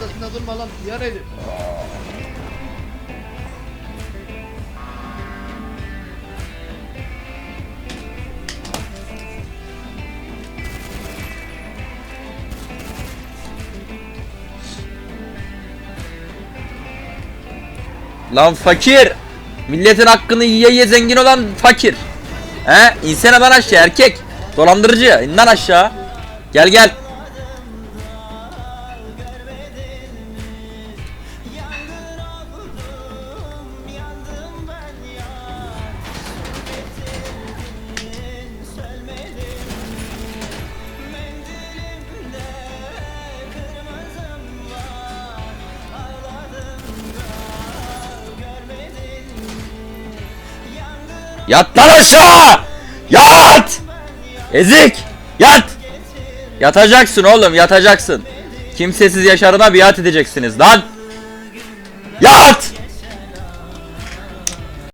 başında durma lan. Yar edin. Lan fakir. Milletin hakkını yiye yiye zengin olan fakir. He? İnsene lan aşağı erkek. Dolandırıcı. İn lan aşağı. Gel gel. Yat lan aşağı! Yat! Ezik! Yat! Yatacaksın oğlum yatacaksın. Kimsesiz yaşarına biat edeceksiniz lan. Yat!